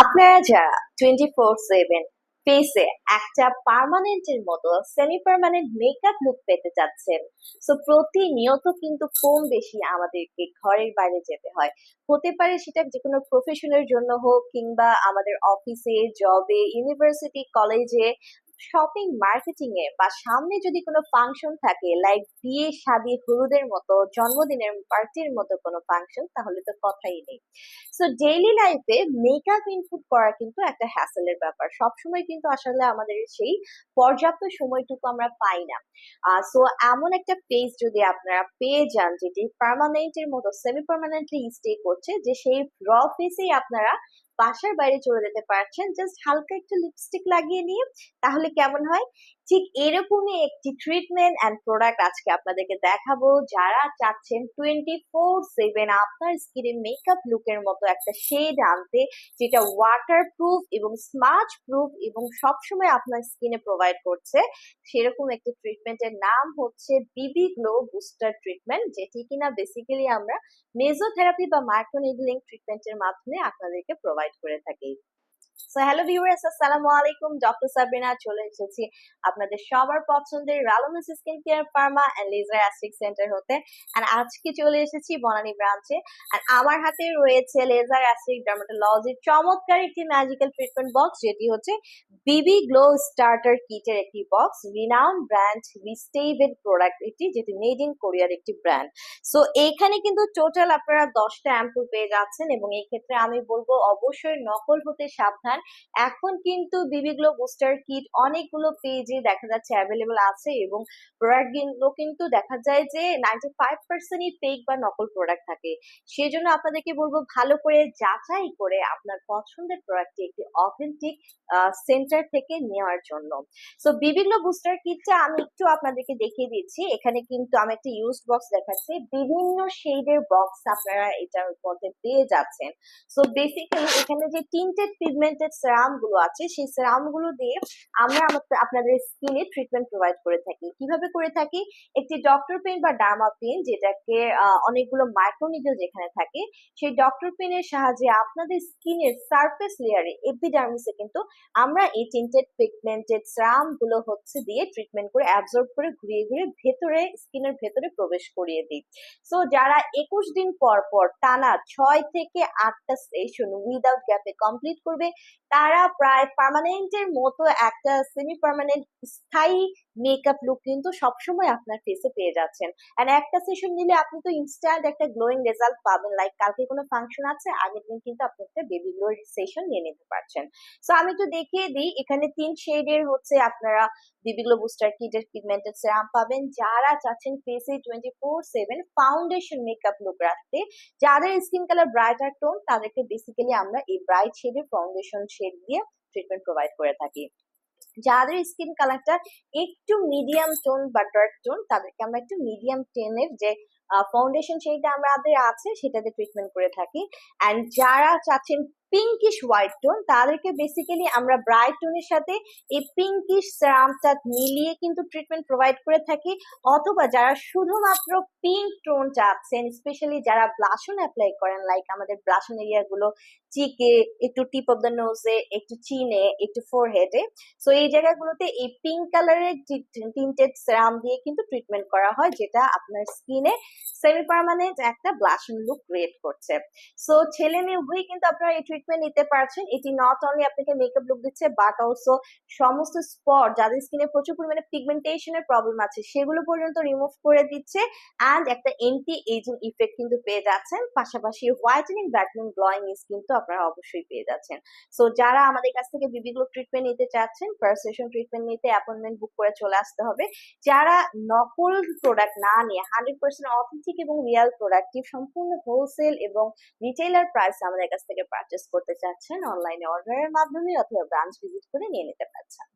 আপনারা যারা twenty four seven ফেসে একটা পার্মানেন্টের মতো সেমি পার্মানেন্ট মেকআপ লুক পেতে চাচ্ছেন সো প্রতিনিয়ত কিন্তু কম বেশি আমাদেরকে ঘরের বাইরে যেতে হয়। হতে পারে সেটা যে কোনো প্রফেশনের জন্য হোক কিংবা আমাদের অফিসে জবে ইউনিভার্সিটি কলেজে শপিং মার্কেটিং এ বা সামনে যদি কোনো ফাংশন থাকে লাইক বিয়ে, শাদী হলুদের মতো, জন্মদিনের পার্টির মতো কোনো ফাংশন তাহলে তো কথাই নেই। সো ডেইলি লাইফে মেকআপ ইনপুট করা কিন্তু একটা হ্যাসেলের ব্যাপার। সবসময় কিন্তু আসলে আমাদের সেই পর্যাপ্ত সময়টুকু আমরা পাই না। সো এমন একটা ফেস যদি আপনারা পেয়ে যান, যেটি পার্মানেন্টের মতো সেমি পার্মানেন্টলি স্টে করছে, যে সেই র ফেসেই আপনারা বাসার বাইরে চলে যেতে পারছেন জাস্ট হালকা একটু লিপস্টিক লাগিয়ে নিয়ে তাহলে কেমন হয়? ঠিক এরকমই একটি ট্রিটমেন্ট অ্যান্ড প্রোডাক্ট আজকে আপনাদেরকে দেখাবো। যারা চাচ্ছেন টোয়েন্টি ফোর সেভেন আপনার স্কিনে মেকআপ লুকের মতো একটা শেড আনতে, যেটা ওয়াটার প্রুফ এবং স্মার্চ প্রুফ এবং সবসময় আপনার স্কিনে প্রোভাইড করছে, সেরকম একটি ট্রিটমেন্টের নাম হচ্ছে বিবি গ্লো বুস্টার ট্রিটমেন্ট যেটি কিনা বেসিক্যালি আমরা মেজোথেরাপি বা মাইক্রোনিডলিং ট্রিটমেন্টের মাধ্যমে আপনাদেরকে প্রোভাইড করে থাকি। হ্যালো ভিউয়ার্স আসসালামু আলাইকুম ডক্টর সাবরিনা চলে এসেছি আপনাদের সবার পছন্দের skin care pharma laser aesthetic centre হতে। আজকে চলে এসেছি ব্রাঞ্চে আমার হাতে রয়েছে লেজার অ্যাস্টিক ডার্মাটোলজির চমৎকার একটি ম্যাজিক্যাল ট্রিটমেন্ট বক্স যেটি হচ্ছে বিবি গ্লো স্টার্টার কিটের একটি বক্স রিনাউন ব্র্যান্ড রিস্টেভেড প্রোডাক্ট এটি যেটি মেড ইন কোরিয়ার একটি ব্র্যান্ড সো এইখানে কিন্তু টোটাল আপনারা দশটা অ্যাম্পুল পেয়ে যাচ্ছেন এবং এই ক্ষেত্রে আমি বলব অবশ্যই নকল হতে সাবধান এখন কিন্তু বিবিগ্লো বুস্টার কিট অনেকগুলো পেজে দেখা যাচ্ছে অ্যাভেলেবল আছে এবং প্রোডাক্টগুলো কিন্তু দেখা যায় যে নাইনটি ফাইভ পার্সেন্টই ফেক বা নকল প্রোডাক্ট থাকে। সেজন্য আপনাদেরকে বলব ভালো করে যাচাই করে আপনার পছন্দের প্রোডাক্টটি একটি অথেন্টিক সেন্টার থেকে নেওয়ার জন্য। সো বিবিগ্লো বুস্টার কিটটা আমি একটু আপনাদেরকে দেখিয়ে দিচ্ছি। এখানে কিন্তু আমি একটা ইউজ বক্স দেখাচ্ছি। বিভিন্ন শেডের বক্স আপনারা এটার মধ্যে পেয়ে যাচ্ছেন। সো বেসিক্যালি এখানে যে টিন্টেড পিগমেন্টেড সেরামগুলো আছে, সেই সেরামগুলো দিয়ে আমরা আপনাদের স্কিনে ট্রিটমেন্ট প্রোভাইড করে থাকি। কীভাবে করে থাকি? একটি ডক্টর পেন বা ডার্মা পেন যেটাকে অনেকগুলো মাইক্রোনিডল যেখানে থাকে, সেই ডক্টর পেনের সাহায্যে আপনাদের স্কিনের সারফেস লেয়ারে এপিডার্মিসে কিন্তু আমরা এই টিন্টেড পিগমেন্টেড সেরামগুলো হচ্ছে দিয়ে ট্রিটমেন্ট করে অ্যাবজর্ব করে ঘুরিয়ে ঘুরিয়ে ভেতরে স্কিনের ভেতরে প্রবেশ করিয়ে দিই। সো যারা একুশ দিন পর পর টানা ছয় থেকে আটটা সেশন উইদাউট গ্যাপে কমপ্লিট করবে তারা প্রায় পার্মানেন্টের মতো একটা সেমি পার্মানেন্ট স্থায়ী মেকআপ লুক কিন্তু সবসময় আপনার ফেসে পেয়ে যাচ্ছেন। এন্ড একটা সেশন নিলে আপনি তো ইনস্ট্যান্ট একটা গ্লোয়িং রেজাল্ট পাবেন। লাইক কালকে কোনো ফাংশন আছে, আগের দিন কিন্তু আপনি একটা বেবি গ্লো সেশন নিয়ে নিতে পারছেন। সো আমি তো দেখিয়ে দিই, এখানে তিন শেডের হচ্ছে আপনারা বেবি গ্লো বুস্টার কিটের পিগমেন্টেড সেরাম পাবেন। যারা চাচ্ছেন ফেসে twenty four seven foundation makeup look রাখতে, যাদের স্কিন কালার ব্রাইটার টোন তাদেরকে বেসিক্যালি আমরা এই ব্রাইট শেডের ফাউন্ডেশন শেড দিয়ে ট্রিটমেন্ট প্রোভাইড করে থাকি। যাদের স্কিন কালারটা একটু মিডিয়াম টোন বা ডার্ক টোন তাদেরকে আমরা একটু মিডিয়াম টেনের যে ফাউন্ডেশন সেইটা আমাদের আছে, সেটাতে ট্রিটমেন্ট করে থাকি। অ্যান্ড যারা চাচ্ছেন পিঙ্কিশ হোয়াইট টোন তাদেরকে বেসিক্যালি আমরা ব্রাইট টোনের সাথে এই পিঙ্কিশ সেরামটা মিলিয়ে কিন্তু ট্রিটমেন্ট প্রোভাইড করে থাকি। অথবা যারা শুধুমাত্র পিঙ্ক টোন চাচ্ছেন স্পেশালি যারা ব্লাশন অ্যাপ্লাই করেন লাইক আমাদের ব্লাশন এরিয়াগুলো চিকে একটু টিপ অফ দ্য নোজে একটু চিনে একটু ফোরহেডে সো এই জায়গাগুলোতে এই পিঙ্ক কালারের টিন্টেড সেরাম দিয়ে কিন্তু ট্রিটমেন্ট করা হয়, যেটা আপনার স্কিনে সেমি পারমানেন্ট একটা ব্লাশন লুক ক্রিয়েট করছে। সো ছেলে মেয়ে উভয়ই কিন্তু আপনারা এই ট্রিটমেন্ট নিতে পারছেন, এটি নট অনলি আপনাকে মেকআপ লুক দিচ্ছে বাট অলসো সমস্ত স্পট যাদের স্কিনে প্রচুর পরিমাণে পিগমেন্টেশনের প্রবলেম আছে, সেগুলো পর্যন্ত রিমুভ করে দিচ্ছে অ্যান্ড একটা এন্টি এজিং ইফেক্ট কিন্তু পেয়ে যাচ্ছেন। পাশাপাশি হোয়াইটেনিং ব্রাইটনিং গ্লোয়িং কিন্তু আপনারা অবশ্যই পেয়ে যাচ্ছেন। সো যারা আমাদের কাছ থেকে বিবিগুলো ট্রিটমেন্ট নিতে চাচ্ছেন ফার্স্ট সেশন ট্রিটমেন্ট নিতে অ্যাপয়েন্টমেন্ট বুক করে চলে আসতে হবে। যারা নকল প্রোডাক্ট না নিয়ে হান্ড্রেড পার্সেন্ট অথেন্টিক এবং রিয়েল প্রোডাক্টিভ সম্পূর্ণ হোলসেল এবং রিটেইলার প্রাইস আমাদের কাছ থেকে পারচেস করতে চাচ্ছেন অনলাইনে অর্ডারের মাধ্যমে অথবা ব্রাঞ্চ ভিজিট করে নিয়ে নিতে পারছেন।